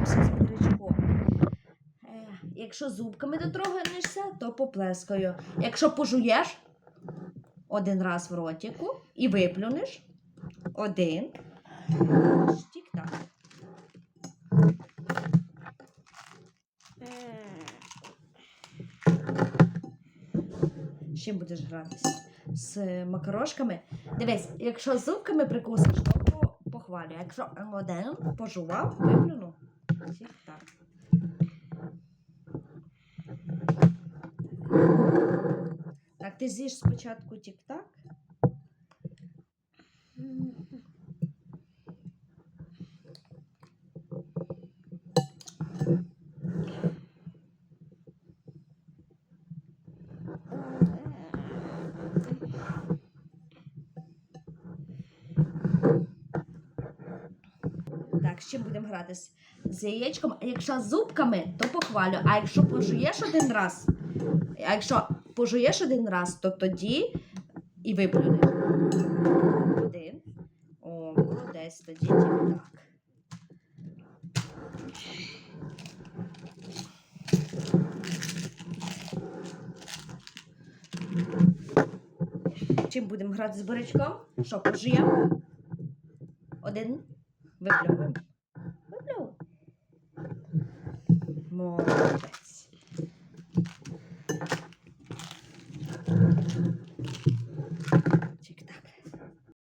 граємося з бурячком. Е, Якщо зубками дотрогаєшся, то поплескаю. Якщо пожуєш один раз в ротику і виплюнеш один. Тік-так. Чим будеш гратися? З макарошками. Дивись, якщо зубками прикусиш, то похвалю. Якщо один пожував, виплюнув. Тік-так. Так, ти з'їш спочатку тік-так. Так, з чим будемо гратись? З яєчком. Якщо зубками, то похвалю. А якщо пожуєш один раз, а якщо пожуєш один раз, то тоді і виплюнеш. Один. О, молодець, тоді тік-так. Чим будемо грати з бурячком? Що, пожуємо? Один. Виплюємо. Виплюємо. Молодець.